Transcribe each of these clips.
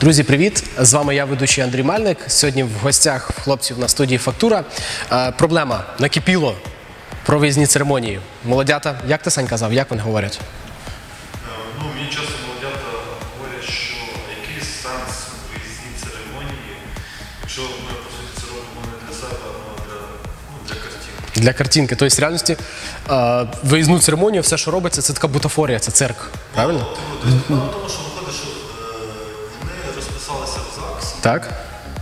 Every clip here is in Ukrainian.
Друзі, привіт! З вами я, ведучий Андрій Мельник. Сьогодні в гостях хлопців на студії Фактура. Е, проблема накипіло про виїзні церемонії. Молодята, як ти Сань казав, як вони говорять? Ну, мені часто молодята говорять, що який сенс у виїзній церемонії, якщо ми по суті це робимо не для себе, а для, ну, для картинки. Для картинки. Тобто, в реальності е, виїзну церемонію, все, що робиться, це така бутафорія, це цирк. Правильно? Мало того, що Так.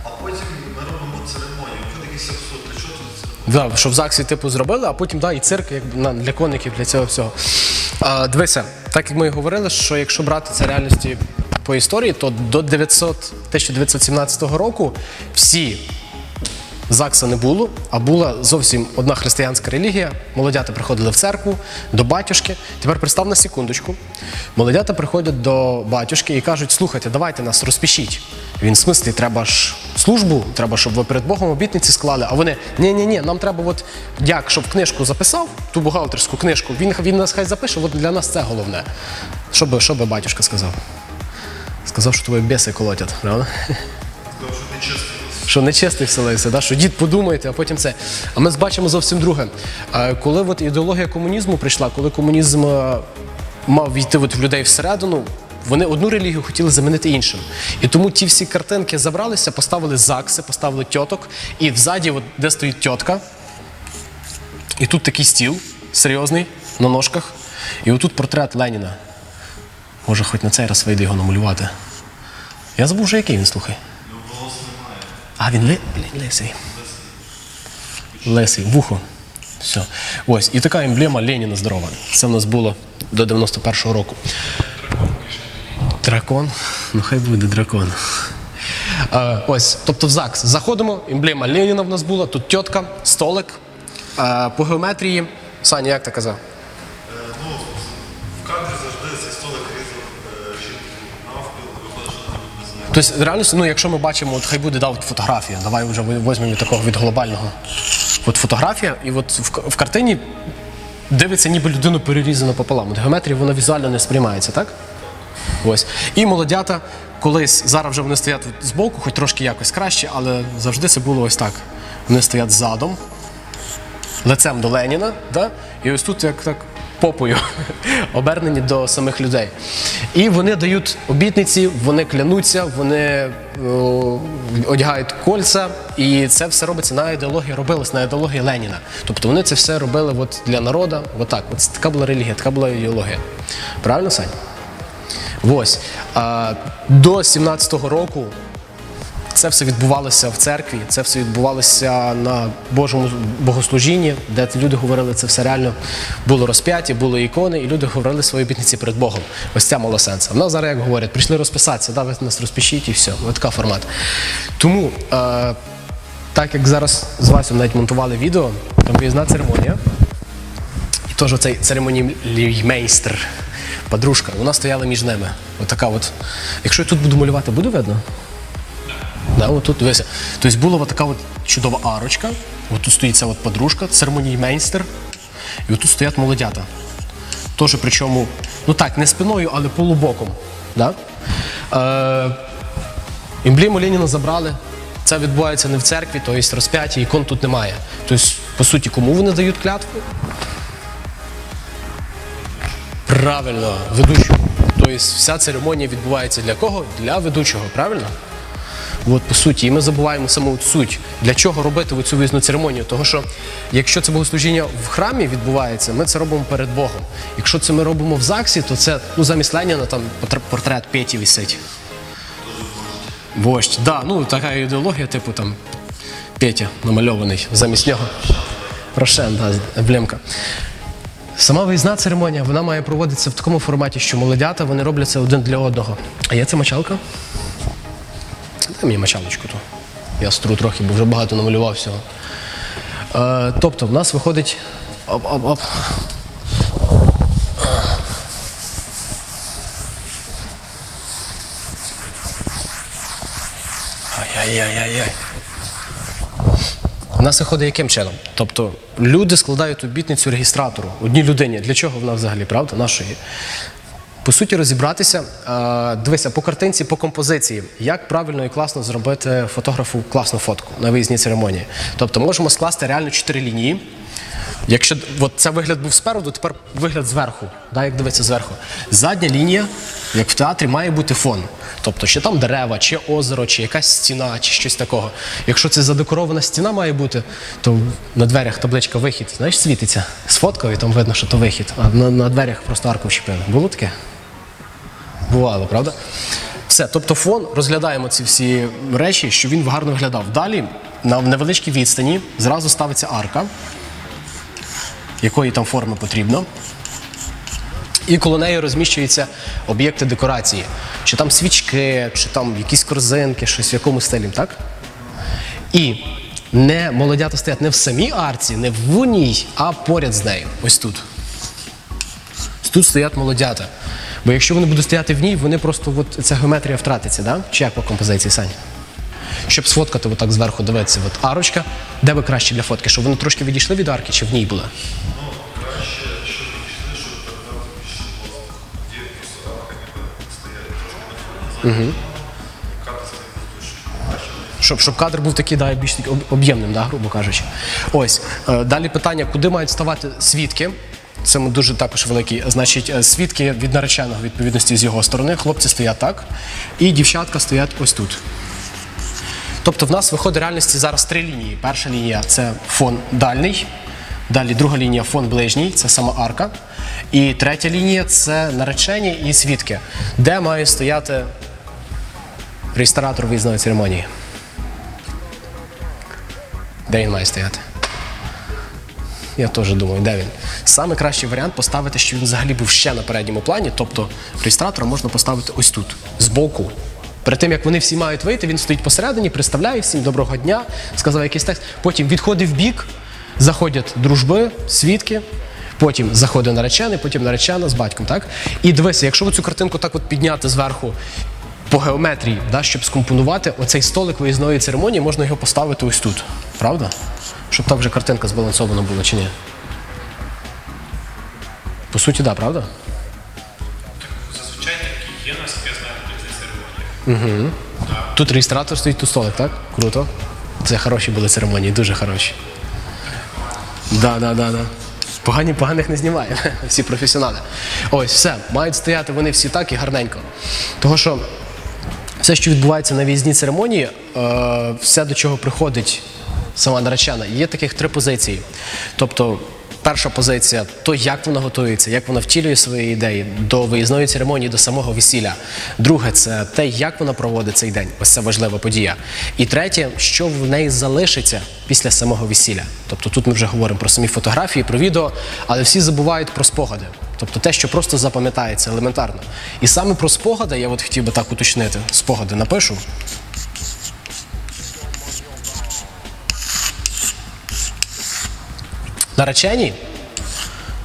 а потім ми робимо церемонію. Виходить якийсь абсурд. Для чого тут церемонія? Да, що в ЗАГСі типу зробили, а потім да, і цирк якби, на, для коників, для цього всього. А, дивися, так як ми і говорили, що якщо брати це реальності по історії, то до 900, 1917 року всі ЗАГСа не було, а була зовсім одна християнська релігія. Молодята приходили в церкву до батюшки. Тепер пристав на секундочку. Молодята приходять до батюшки і кажуть: слухайте, давайте нас розпишіть. Він в смислі, треба ж службу, треба, щоб ви перед Богом обітниці склали. А вони ні, ні, нам треба, от дяк, щоб книжку записав, ту бухгалтерську книжку. Він він нас хай запише. От для нас це головне. Що би, що би батюшка сказав? Сказав, що твої біси колотять, правда? Сказав, що не чесно. Що нечистий вселився, да? що дід подумайте, а потім це. А ми бачимо зовсім друге. Коли от ідеологія комунізму прийшла, коли комунізм е, мав війти от в людей всередину, вони одну релігію хотіли замінити іншим. І тому ті всі картинки забралися, поставили ЗАГСи, поставили тьоток, і взаді, от, де стоїть тьотка, і тут такий стіл серйозний на ножках, і отут портрет Леніна. Може, хоч на цей раз вийде його намалювати. Я забув вже, який він слухай. А він ли... лисий. Лисий, вухо. Все. Ось. І така емблема Леніна здорова. Це в нас було до 91-го року. Дракон. Ну хай буде дракон. Е, ось, тобто в ЗАГС заходимо, емблема Леніна в нас була, тут тітка, столик. Е, по геометрії. Саня, як ти казав? Ну, в кадрі завжди цей столик різав е, навпіл, виходить, що без неї. Тобто, реально, ну, якщо ми бачимо, от хай буде да, от фотографія, давай вже візьмемо такого від глобального. От фотографія, і от в, в картині дивиться, ніби людину перерізано пополам. От геометрія вона візуально не сприймається, так? Ось. І молодята колись, зараз вже вони стоять збоку, хоч трошки якось краще, але завжди це було ось так. Вони стоять задом, лицем до Леніна, да? і ось тут як так попою обернені до самих людей. І вони дають обітниці, вони клянуться, вони о, одягають кольця, і це все робиться на ідеології, робилось на ідеології Леніна. Тобто вони це все робили от для народу, отак. От така була релігія, така була ідеологія. Правильно, Сань? Ось. До 17-го року це все відбувалося в церкві, це все відбувалося на Божому богослужінні, де люди говорили, це все реально було розп'яття, були ікони, і люди говорили свої обітниці перед Богом. Ось це мало сенсу. В нас зараз, як говорять, прийшли розписатися, да, ви нас розпишіть і все. Ось така формат. Тому, е, так як зараз з Васем навіть монтували відео, там виїзна церемонія. І теж оцей церемоніймейстер, подружка, вона стояла між ними. Отака от. Якщо я тут буду малювати, буде видно? Да, от тут дивися. Тобто була така от чудова арочка, от тут стоїть ця от подружка, церемоніймейстер, і от тут стоять молодята. Теж причому, ну так, не спиною, але полубоком. Да? Е, емблему Леніна забрали. Це відбувається не в церкві, тобто розп'яття, ікон тут немає. Тобто, по суті, кому вони дають клятву? Правильно, ведучому. Тобто вся церемонія відбувається для кого? Для ведучого, правильно? От по суті, і ми забуваємо саму суть, для чого робити цю виїзну церемонію. Тому що якщо це богослужіння в храмі відбувається, ми це робимо перед Богом. Якщо це ми робимо в ЗАГСі, то це ну, замість Леніна там портрет Петі висить. Вождь. Да, ну така ідеологія, типу там Петя намальований замість нього. Рошен, да, емблемка. Сама виїзна церемонія вона має проводитися в такому форматі, що молодята вони роблять це один для одного. А є це мочалка? Дай мені мочалочку ту. Я стру трохи, бо вже багато намалював всього. Е, тобто, в нас виходить. Оп-оп-оп. Ай-яй-яй-яй-яй. У нас виходить яким чином? Тобто люди складають обітницю регістратору одній людині. Для чого вона взагалі, правда? Нашої. По суті, розібратися. Дивися, по картинці, по композиції, як правильно і класно зробити фотографу класну фотку на виїзній церемонії. Тобто можемо скласти реально чотири лінії. Якщо от це вигляд був спереду, тепер вигляд зверху. Да, як дивиться зверху. Задня лінія, як в театрі, має бути фон. Тобто, чи там дерева, чи озеро, чи якась стіна, чи щось такого. Якщо це задекорована стіна має бути, то на дверях табличка вихід, знаєш, світиться з фоткою, і там видно, що то вихід. А на, на дверях просто арку вчепили. Було таке? Бувало, правда? Все, тобто фон, розглядаємо ці всі речі, щоб він гарно виглядав. Далі на невеличкій відстані зразу ставиться арка якої там форми потрібно. І коло неї розміщуються об'єкти декорації. Чи там свічки, чи там якісь корзинки, щось в якому стилі, так? І не молодята стоять не в самій арці, не в ній, а поряд з нею. Ось тут. Тут стоять молодята. Бо якщо вони будуть стояти в ній, вони просто от, ця геометрія втратиться, да? Чи як по композиції, Сань? Щоб сфоткати отак зверху, дивитися, от арочка, де ви краще для фотки? Щоб вони трошки відійшли від арки, чи в ній були? Щоб, щоб кадр був такий, да, більш об'ємним, да, грубо кажучи. Ось. Е, далі питання, куди мають ставати свідки? Це дуже також великий. Значить, е, свідки від нареченого відповідності з його сторони. Хлопці стоять так, і дівчатка стоять ось тут. Тобто в нас виходить реальності зараз три лінії. Перша лінія це фон дальній, далі друга лінія фон ближній, це сама арка. І третя лінія це наречені і свідки, де має стояти реєстратор виїзної церемонії. Де він має стояти? Я теж думаю, де він. Саме кращий варіант поставити, щоб він взагалі був ще на передньому плані. Тобто реєстратора можна поставити ось тут, збоку. Перед тим як вони всі мають вийти, він стоїть посередині, представляє всім доброго дня, сказав якийсь текст. Потім відходить в бік, заходять дружби, свідки. Потім заходить наречений, потім наречена з батьком. Так? І дивися, якщо цю картинку так от підняти зверху по геометрії, да, щоб скомпонувати оцей столик виїзної церемонії, можна його поставити ось тут. Правда? Щоб так вже картинка збалансована була чи ні? По суті, так, да, правда? Церемоній. Тут реєстратор стоїть, тут столик, так? Круто. Це хороші були церемонії, дуже хороші. Да, да, да, да. Погані поганих не знімає. Всі професіонали. Ось, все. Мають стояти вони всі так і гарненько. Того що все, що відбувається на в'їзній церемонії, е, все, до чого приходить сама наречена, є таких три позиції. Тобто, перша позиція то, як вона готується, як вона втілює свої ідеї до виїзної церемонії, до самого весілля. Друге, це те, як вона проводить цей день. Ось це важлива подія. І третє, що в неї залишиться після самого весілля. Тобто тут ми вже говоримо про самі фотографії, про відео, але всі забувають про спогади. Тобто те, що просто запам'ятається елементарно. І саме про спогади, я от хотів би так уточнити, спогади напишу. Наречені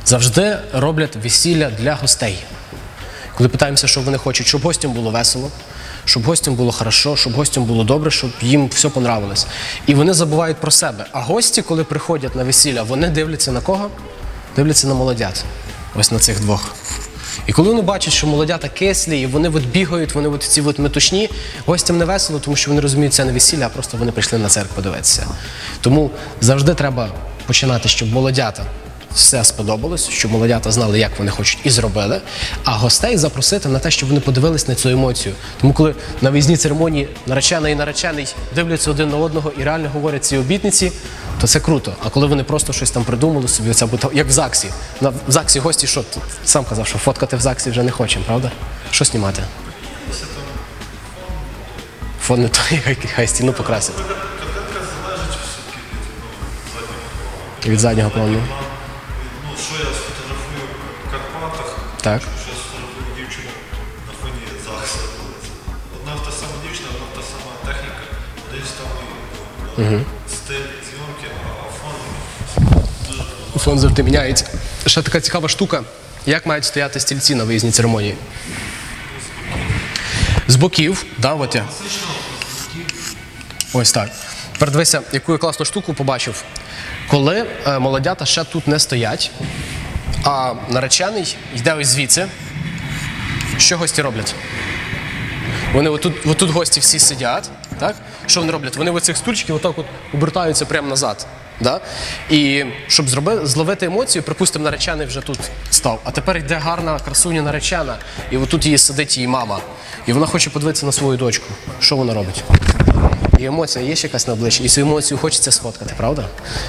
завжди роблять весілля для гостей. Коли питаємося, що вони хочуть, щоб гостям було весело, щоб гостям було хорошо, щоб гостям було добре, щоб їм все понравилось. І вони забувають про себе. А гості, коли приходять на весілля, вони дивляться на кого? Дивляться на молодят. Ось на цих двох. І коли вони бачать, що молодята кислі, і вони от бігають, вони от ці от метушні, гостям не весело, тому що вони розуміють, це не весілля, а просто вони прийшли на церкву подивитися. Тому завжди треба починати, щоб молодята все сподобалось, щоб молодята знали, як вони хочуть, і зробили. А гостей запросити на те, щоб вони подивились на цю емоцію. Тому, коли на виїзній церемонії наречена і наречений дивляться один на одного і реально говорять ці обітниці, то це круто. А коли вони просто щось там придумали собі, це буде як в ЗАГСі. На в ЗАГСі гості, що сам казав, що фоткати в ЗАГСі вже не хочемо, правда? Що знімати? Фон не той, хай стіну покрасять. Від заднього плану. Ну, що я сфотографую в Карпатах, Так. що я сфотографую дівчину на фоні ЗАГСа. Одна та сама дівчина, одна та сама техніка, один там стиль зйомки, а фон дуже Фон завжди міняється. Ще така цікава штука. Як мають стояти стільці на виїзній церемонії? З боків, да, от я. Ось так. Тепер дивися, яку я класну штуку побачив. Коли е, молодята ще тут не стоять, а наречений йде ось звідси, що гості роблять? Вони отут, отут гості всі сидять, так? Що вони роблять? Вони в оцих стульчиків отак от обертаються прямо назад. Да? І щоб зроби, зловити емоцію, припустимо, наречений вже тут став. А тепер йде гарна красуня наречена, і отут її сидить її мама. І вона хоче подивитися на свою дочку. Що вона робить? І емоція є ще якась на обличчі, і цю емоцію хочеться сфоткати, правда?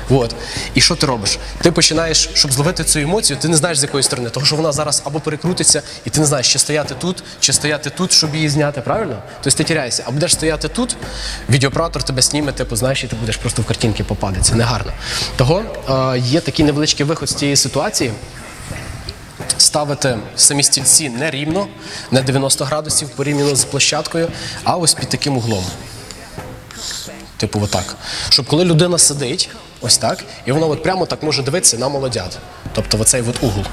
От. І що ти робиш? Ти починаєш, щоб зловити цю емоцію, ти не знаєш з якої сторони, тому що вона зараз або перекрутиться, і ти не знаєш, чи стояти тут, чи стояти тут, щоб її зняти, правильно? Тобто ти тіряєшся. А будеш стояти тут, відеооператор тебе зніме, типу, знаєш, і ти будеш просто в картинки попаде. Це не. Того е, є такий невеличкий виход з цієї ситуації ставити самі стільці не рівно, не 90 градусів порівняно з площадкою, а ось під таким углом. Типу, отак. Щоб коли людина сидить, ось так, і вона от прямо так може дивитися на молодят. Тобто оцей от угол.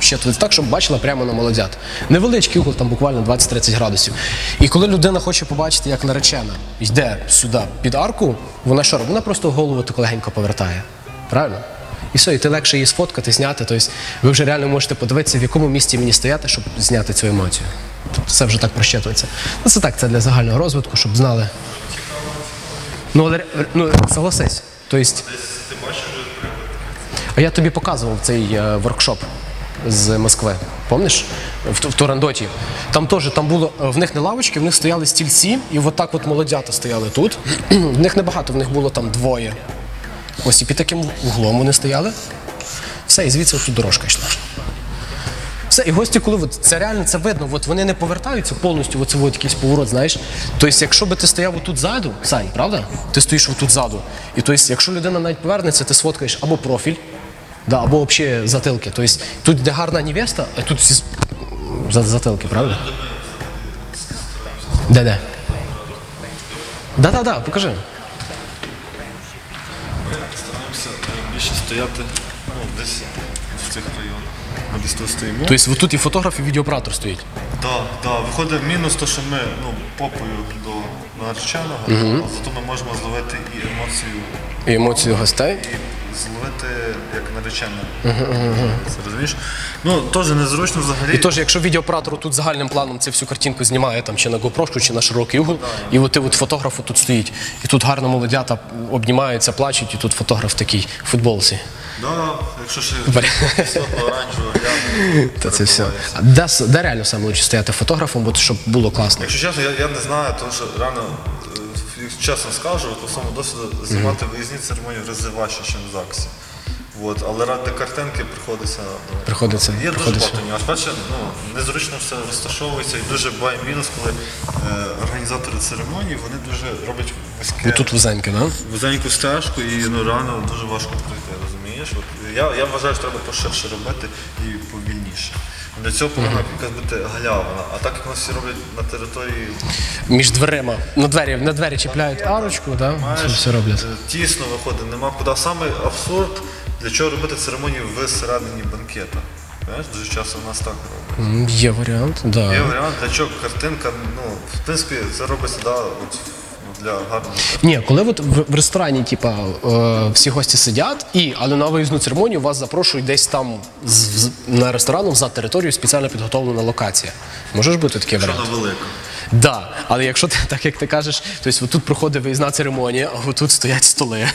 Ще так, щоб бачила прямо на молодят. Невеличкий угол, там буквально 20-30 градусів. І коли людина хоче побачити, як наречена йде сюди під арку, вона що робить? Вона просто голову таку легенько повертає. Правильно? І все, і ти легше її сфоткати, зняти. Тобто ви вже реально можете подивитися, в якому місці мені стояти, щоб зняти цю емоцію. Тобто це вже так прощитується. Ну це так, це для загального розвитку, щоб знали. Ну, але, ну согласись. Тобто, а я тобі показував цей е, воркшоп з Москви. Помниш? В, в Турандоті. Там теж там було е, в них не лавочки, в них стояли стільці, і отак от молодята стояли тут. в них небагато, в них було там двоє. Ось і під таким углом вони стояли. Все, і звідси тут дорожка йшла. Все, і гості, коли от, це реально це видно, от вони не повертаються повністю в оцей от якийсь поворот, знаєш. Тобто, якщо би ти стояв отут ззаду, Сань, правда? Ти стоїш отут ззаду. І тобто, якщо людина навіть повернеться, ти сфоткаєш або профіль, да, або взагалі затилки. Тобто тут йде гарна невеста, а тут всі затилки, правда? Де де? Да-да-да, покажи. Стараємося більше стояти ну, десь в цих районах. Ми десь тут стоїмо. Тобто, отут і фотограф, і відеооператор стоїть. Так, так. Виходить мінус то, що ми ну, попою до нареченого, а зато ми можемо зловити і емоцію, І емоції гостей. і зловити як наречена. Це розумієш? Ну, теж незручно взагалі. І теж, якщо відеооператор тут загальним планом цю всю картинку знімає там чи на GoPro, чи на широкий угол, і от, ти от фотограф тут стоїть, і тут гарно молодята обнімаються, плачуть, і тут фотограф такий в футболці. Да, якщо ще Бля. оранжево гляне. Та це все. А де, с- де реально саме лучше стояти фотографом, от, щоб було класно? Якщо чесно, я, я не знаю, тому що реально, е, чесно скажу, по своєму досвіду знімати виїзні церемонії в рази важче, ніж в ЗАГСі. От, але ради картинки приходиться. ну, Приходиться, Є дуже приходиться. багато нюансів. Ну, незручно все розташовується і дуже буває мінус, коли е, організатори церемонії вони дуже роблять вузьке, тут вузеньке, да? вузеньку стежку і ну, реально дуже важко пройти, розумієш? От, я, я вважаю, що треба поширше робити і повільніше. Для цього повинна якась бути галявина. А так як нас всі роблять на території Між дверима. На двері, на двері чіпляють арочку, да? це все роблять. Е, Тісно виходить, нема куди. Саме абсурд, для чого робити церемонію всередині банкета. Знаєш, дуже часто в нас так роблять. М, Є варіант, да. Є варіант, для чого картинка, ну, в принципі, це робиться да, от, для гарної Ні, коли от в, в ресторані, типа, е, всі гості сидять, і, але на виїзну церемонію вас запрошують десь там з, з- на ресторану за територію спеціально підготовлена локація. Може ж бути такий варіант? Вона велика. Да, але якщо ти так як ти кажеш, тобто тут проходить виїзна церемонія, а тут стоять столи.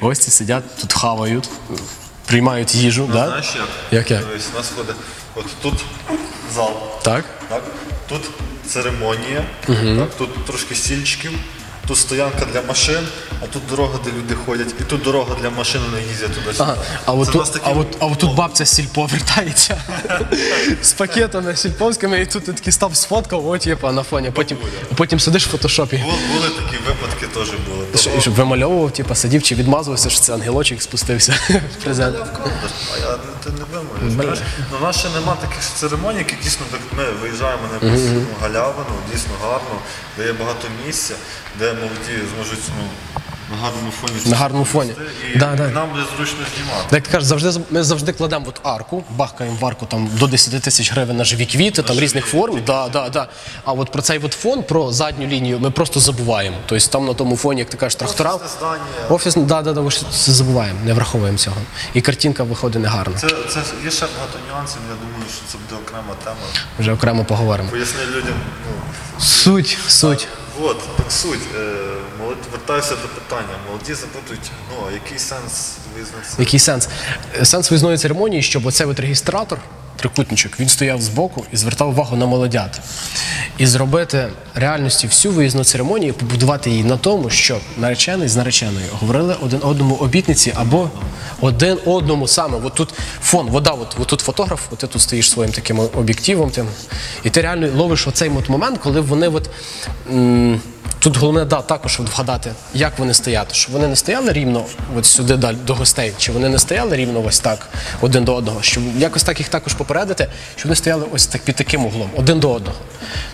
Гості сидять, тут хавають, приймають їжу. да? Знаєш як? Як як? Дивись, у нас ходить, от тут зал, Так? так? тут церемонія, так? тут трошки стільчиків, тут стоянка для машин, а тут дорога, де люди ходять, і тут дорога для машин, вони їздять туди-сюди. Ага. А от, тут, такі а, от, а от тут бабця з сільпо вертається з пакетами сільповськими, і тут ти такий став сфоткав, от типа на фоні. Потім, потім сидиш в фотошопі. Були, були такі випадки теж були. Що, і щоб вимальовував, типа, сидів чи відмазувався, що це ангелочок спустився в презент. А я ти не вимовляєш. Знаєш. У нас ще нема таких церемоній, які дійсно так ми виїжджаємо на якусь ну, галявину, дійсно гарно, де є багато місця, де молоді зможуть ну, на гарному фоні. На гарному фоні. І Да, да. нам буде зручно знімати. Так ти кажеш, завжди ми завжди кладемо от арку, бахкаємо в арку там до 10 тисяч гривень на живі квіти, там різних форм. Да, да, да. А от про цей от фон, про задню лінію, ми просто забуваємо. Тобто там на тому фоні, як ти кажеш, трактора. Офісне здання. Офіс, да, да, да, ми ж це забуваємо, не враховуємо цього. І картинка виходить негарна. Це, це є ще багато нюансів, я думаю, що це буде окрема тема. Вже окремо поговоримо. Поясни людям. Ну, Суть, суть. От, так суть. Е, молод... Вертаюся до питання. Молоді запитують, ну, який сенс визнав це? Який сенс? Сенс виїзної церемонії, щоб оцей от реєстратор, трикутничок, він стояв збоку і звертав увагу на молодят. І зробити реальності всю виїзну церемонію, побудувати її на тому, що наречений з нареченою говорили один одному обітниці або один одному саме. От тут фон, вода, от, от тут фотограф, от ти тут стоїш своїм таким об'єктивом, і ти реально ловиш оцей от момент, коли вони от. м, Тут головне да, також вгадати, як вони стоять. Щоб вони не стояли рівно от сюди далі до гостей, чи вони не стояли рівно ось так один до одного. Щоб якось так їх також попередити, щоб вони стояли ось так під таким углом, один до одного.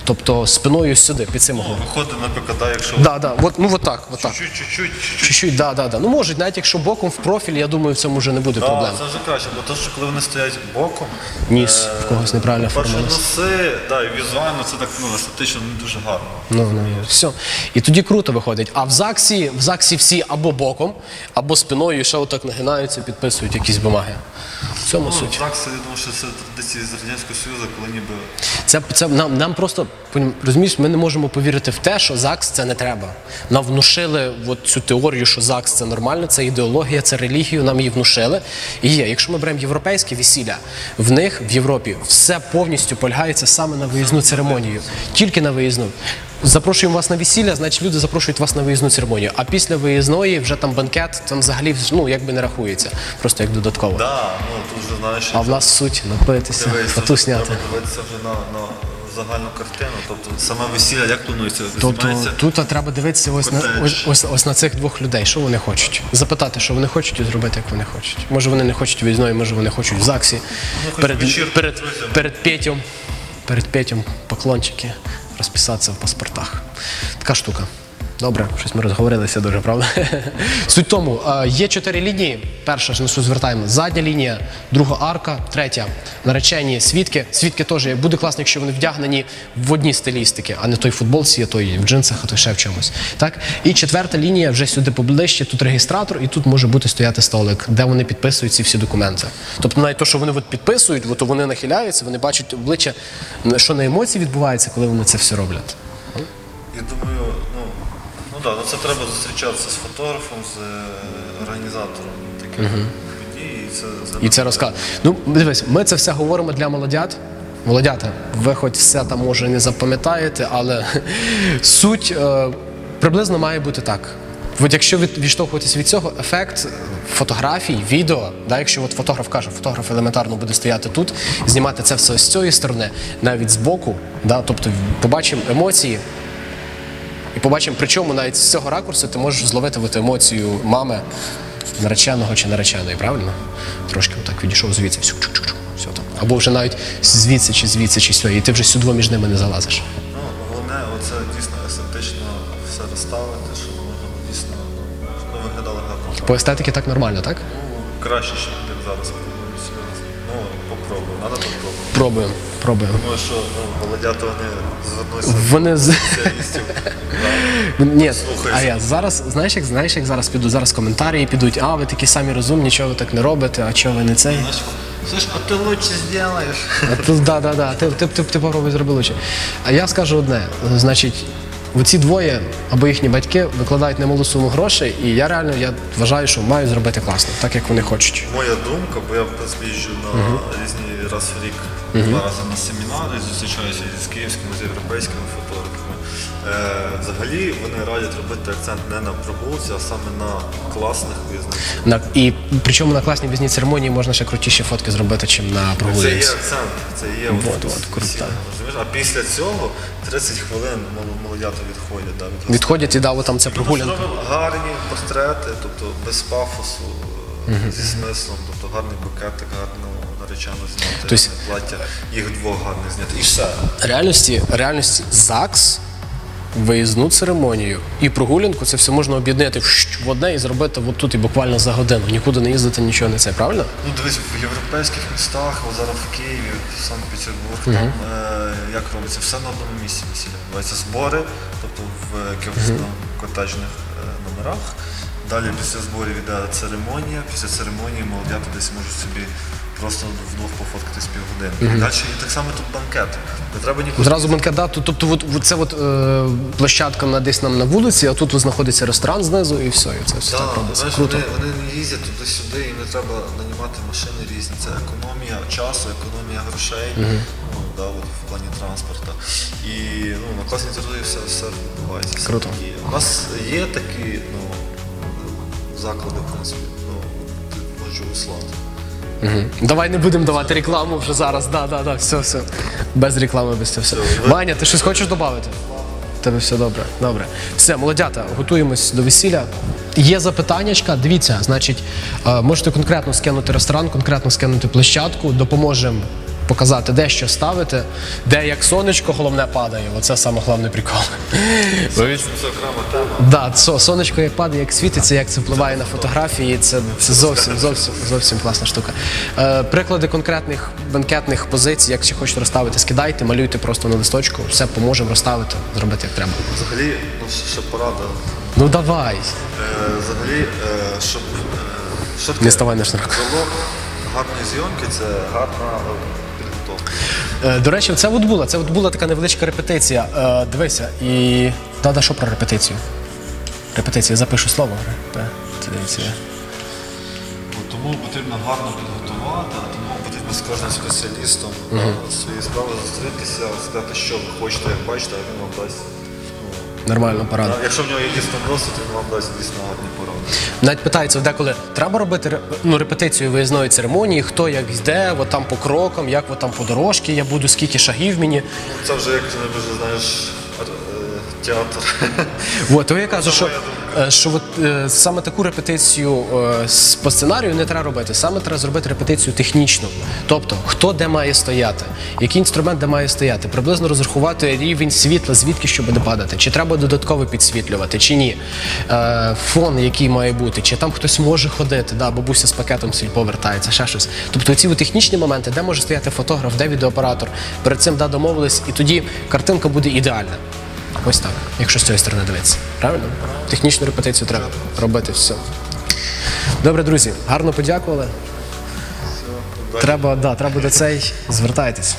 Тобто спиною сюди, під цим углом. Виходить, наприклад, да, якщо Да, да, от, ну от так, от так. чуть-чуть, чуть-чуть, чуть-чуть. Чуть-чуть, да, да, да. Ну можуть, навіть якщо боком в профіль, я думаю, в цьому вже не буде Да, проблем. це вже краще, бо то, що коли вони стоять боком, Ніс в когось неправильно перше оформлений. носи, да, і візуально це так ну, естетично не дуже гарно. Ну, ну, все. І тоді круто виходить. А в ЗАГСі, в ЗАГСі всі або боком, або спиною і ще отак нагинаються, підписують якісь бумаги. В цьому Ну, суть. так, я думаю, що це традиції з Радянського Союзу, коли ніби Це, це нам, нам просто розумієш, ми не можемо повірити в те, що ЗАГС це не треба. Нам внушили от цю теорію, що ЗАГС це нормально, це ідеологія, це релігію, нам її внушили. І є, якщо ми беремо європейське весілля, в них в Європі все повністю полягається саме на виїзну церемонію, тільки на виїзну. Запрошуємо вас на весілля, значить люди запрошують вас на виїзну церемонію. А після виїзної вже там банкет, там взагалі ну якби не рахується, просто як додатково. да, ну тут вже знаєш, А в нас суть напитися, фату зняти. треба дивитися вже на, на загальну картину. Тобто саме весілля як планується? Тобто Знімається? тут треба дивитися ось на ось, ось, ось на цих двох людей, що вони хочуть. Запитати, що вони хочуть, і зробити, як вони хочуть. Може вони не хочуть виїзної, може вони хочуть в ЗАГСі. хочуть перед, перед, з перед Петем, перед Петем поклончики, розписатися в паспортах. Така штука. Добре, щось ми розговорилися дуже, правда? Суть тому, е, є чотири лінії. Перша ж що звертаємо. Задня лінія, друга арка, третя наречені свідки. Свідки теж буде класно, якщо вони вдягнені в одні стилістики, а не той футболці, а той в джинсах, а той ще в чомусь. Так? І четверта лінія вже сюди поближче, тут реєстратор, і тут може бути стояти столик, де вони підписують ці всі документи. Тобто навіть то, що вони от підписують, от вони нахиляються, вони бачать обличчя, що на емоції відбувається, коли вони це все роблять. Я думаю, ну, ну да, це треба зустрічатися з фотографом, з е, організатором таких подій. І це, І це розказ. Ну, дивись, ми це все говоримо для молодят. Молодята, ви хоч все там може не запам'ятаєте, але суть е, приблизно має бути так. От якщо від, відштовхуватись від цього, ефект фотографій, відео, да, якщо от фотограф каже, фотограф елементарно буде стояти тут, знімати це все з цієї сторони, навіть з боку, да, тобто побачимо емоції, і побачимо, причому навіть з цього ракурсу ти можеш зловити от емоцію мами нареченого чи нареченої, правильно? Трошки отак відійшов звідси, всю, чук-чук-чук, все там. Або вже навіть звідси, чи звідси, чи сюди, і ти вже сюди між ними не залазиш. Ну, головне, оце дійсно естетично все розставити, щоб можна дійсно ну, виглядало гарно. По естетиці так нормально, так? Ну, краще, ніж зараз попробуємо, треба попробувати. Пробуємо, пробуємо. Думаю, що ну, молодята вони звернуться Вони з. спеціалістів. Ні, Слухай. а я зараз, знаєш, як знаєш, як зараз підуть зараз коментарі підуть, а ви такі самі розумні, чого ви так не робите, а чого ви не цей. Слышь, а ти лучше зробиш. А тут, да, да, да. Ти, ти, ти, ти попробуй зроби лучше. А я скажу одне: значить, ці двоє або їхні батьки викладають немалу суму грошей, і я реально я вважаю, що мають зробити класно, так як вони хочуть. Моя думка, бо я в принципі їжджу на різні раз в рік, два рази на семінари, зустрічаюся з київськими, з європейськими фотографами. Е, взагалі вони радять робити акцент не на прогулці, а саме на класних. На, і причому на класній візній церемонії можна ще крутіші фотки зробити, чим на Це є акцент, це є Вот, от от, круто. розумієш? А після цього 30 хвилин мол- молодята відходять. Да, від Відходять і да, от там ця прогулянка. Зробимо гарні портрети, тобто без пафосу, зі смислом, тобто гарний букетик, гарну наречену зняти, Тобто- гарне плаття, їх двох гарних зняти. І все. реальності, реальності ЗАГС виїзну церемонію і прогулянку, це все можна об'єднати в одне і зробити от тут і буквально за годину. Нікуди не їздити, нічого не це, правильно? Ну, дивись, в європейських містах, от зараз в Києві, в Санкт-Петербург, там е, як робиться, все на одному місці весілля. Відбуваються збори, тобто в якихось там котеджних е, номерах. Далі після зборів йде церемонія, після церемонії молодята десь можуть собі просто вдвох пофоткатись півгодини. І далі і так само тут банкет. Не треба нікуди. Зразу банкет, да? Тут- тобто от, от це от, е, площадка на, десь нам на вулиці, а тут от знаходиться ресторан знизу і все. І це все так Так, робиться. знаєш, Круто. вони, вони не їздять туди-сюди, їм не треба нанімати машини різні. Це економія часу, економія грошей ну, да, от, в плані транспорту. І ну, на класній території все, все відбувається. все Круто. такі. У нас є такі ну, заклади, в принципі, ну, можу услати. Давай не будемо давати рекламу вже зараз. Да, да, да, все, все. Без реклами, без цього все. Ваня, ти щось хочеш додати? Тебе все добре. Добре. Все, молодята, готуємось до весілля. Є запитаннячка, дивіться, значить, е, можете конкретно скинути ресторан, конкретно скинути площадку, допоможемо показати, де що ставити, де як сонечко головне падає. Оце саме головний прикол. Ви Це окрема тема. Да, со- сонечко як падає, як світиться, як це впливає на фотографії. Це, це зовсім, зовсім, зовсім класна штука. Е, приклади конкретних банкетних позицій, якщо хочете розставити, скидайте, малюйте просто на листочку, все поможемо розставити, зробити як треба. Взагалі, ну, ще- ще порада. Ну давай. Е, взагалі, е, щоб е, що таке Не ставай на шнурок. залог гарної зйомки це гарна. Е, до речі, це от була, це от була така невеличка репетиція. Е, дивися, і Треба що про репетицію? Репетиція, запишу слово. Репетиція. Тому потрібно гарно підготувати, тому потрібно з кожним спеціалістом е, свої справи зустрітися, сказати, що ви хочете, як бачите, а він вам дасть. Нормально, порада. Якщо в нього є дійсно досвід, він вам дасть дійсно гарні поради. Навіть питається деколи, треба робити ну, репетицію виїзної церемонії, хто як йде, от там по крокам, як от там по дорожці я буду, скільки шагів мені. Це вже як не дуже знаєш театр. От, то я кажу, що, е, що от, е, саме таку репетицію е, по сценарію не треба робити. Саме треба зробити репетицію технічну. Тобто, хто де має стояти, який інструмент де має стояти, приблизно розрахувати рівень світла, звідки що буде падати, чи треба додатково підсвітлювати, чи ні. Е, фон, який має бути, чи там хтось може ходити, да, бабуся з пакетом сіль повертається, ще щось. Тобто ці технічні моменти, де може стояти фотограф, де відеооператор, перед цим да, домовились, і тоді картинка буде ідеальна. Ось так, якщо з цієї сторони дивитися. Правильно? Технічну репетицію треба робити все. Добре, друзі, гарно подякували. Треба, да, треба буде цей. Звертайтесь.